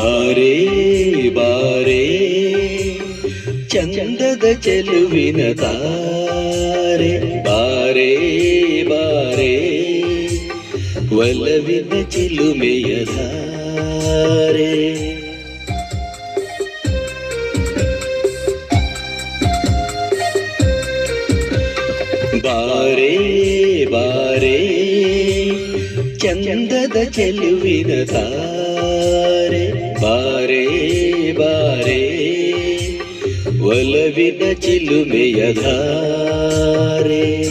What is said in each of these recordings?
ಬಾರೇ ಬಾರೇ, ಚಂದದ ಚೆಲುವಿನ ತಾರೆ ಬಾರೇ ಬಾರೇ, ಒಲವಿನ ಚಿಲುಮೆಯ ಧಾರೆ ಬಾರೇ ಬಾರೇ, ಚಂದದ ಚೆಲುವಿನ ತಾರೆ ಬಾರೇ ಬಾರೇ ಒಲವಿನ ಚಿಲುಮೆಯ ಧಾರೆ.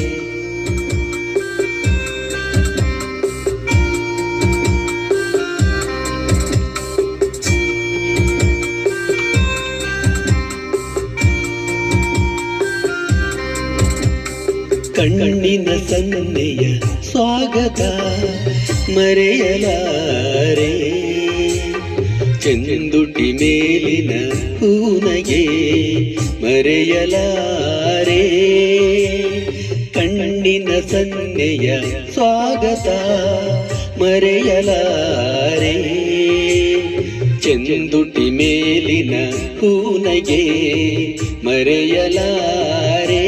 ಕಣ್ಣಿನ ಸನ್ನೆಯ ಸ್ವಾಗತ ಮರೆಯಲಾರೆ. ಚಂದುಟಿ ಮೇಲಿನ ಹೂನಗೆ ಮರೆಯಲಾರೆ. ಕಣ್ಣಿನ ಸನ್ನೆಯ ಸ್ವಾಗತ ಮರೆಯಲಾರೆ. ಚೆಂದುಟಿ ಮೇಲಿನ ಹೂನಗೆ ಮರೆಯಲಾರೆ.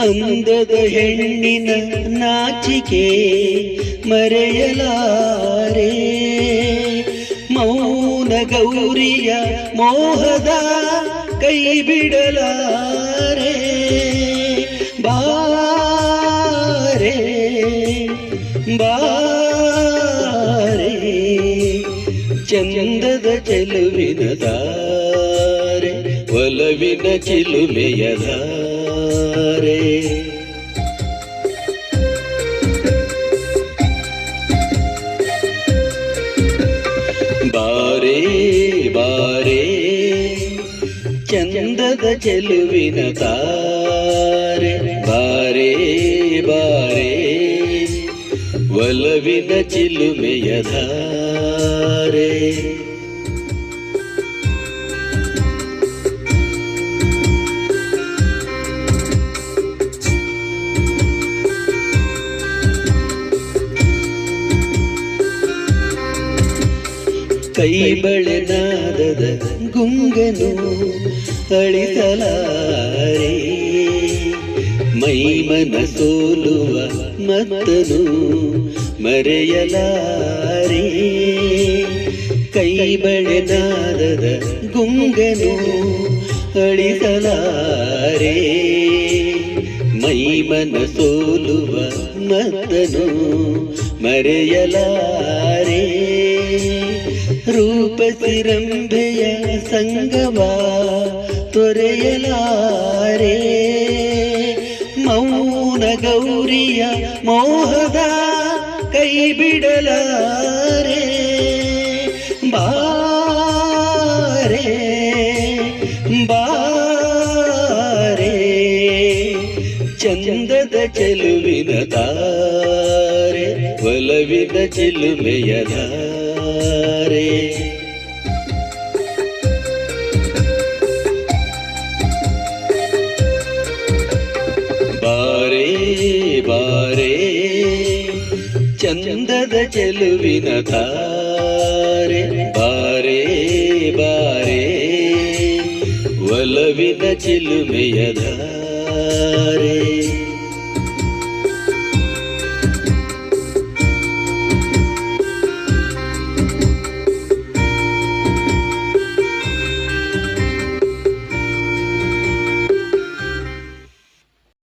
ಅಂದದ ಹೆಣ್ಣಿನ ನಾಚಿಕೆ ಮರೆಯಲಾರೆ ಗೌರಿಯ ಮೋಹದ ಕೈ ಬಿಡಲಾರೆ. ಬಾರೆ ಬಾರೆ ಚಂದದ ಚೆಲುವಿನ ದಾರೆ ಒಲವಿನ ಚಿಲುಮೆಯ ಧಾರೆ ಚೆಲುವಿನ ತಾರೆ ಬಾರೇ ಬಾರೇ ಒಲವಿನ ಚಿಲುಮೆಯ ಧಾರೆ ಕೈ ಬಳೆನಾದದ ಗುಂಗನು ಅಳಿಸಲಾರೆ ಮೈಮನ ಸೋಲುವ ಮತ್ತನು ಮರೆಯಲಾರೆ. ಕೈ ಬಳೆನಾದದ ಗುಂಗನು ಅಳಿಸಲಾರೆ ಮೈಮನ ಸೋಲುವ ಮತ್ತನು ಮರೆಯಲಾರೆ. ರೂಪಸಿರಂಭೆಯ ಸಂಗವ ತೊರೆಯಲಾರೆ. ಮೌನ ಗೌರಿಯ ಮೋಹದ ಕೈ ಬಿಡಲಾರೆ ಬಾರೆ ಬಾರೆ. ಚಂದದ ಚೆಲುವಿನ ತಾರೆ ಒಲವಿನ ಚಿಲುಮೆಯ ಧಾರೆ ಬಾರೇ ಬಾರೇ ಚಂದದ ಚೆಲುವಿನ ತಾರೆ ಬಾರೇ ಬಾರೇ ಒಲವಿನ ಚಿಲುಮೆಯ ಧಾರೆ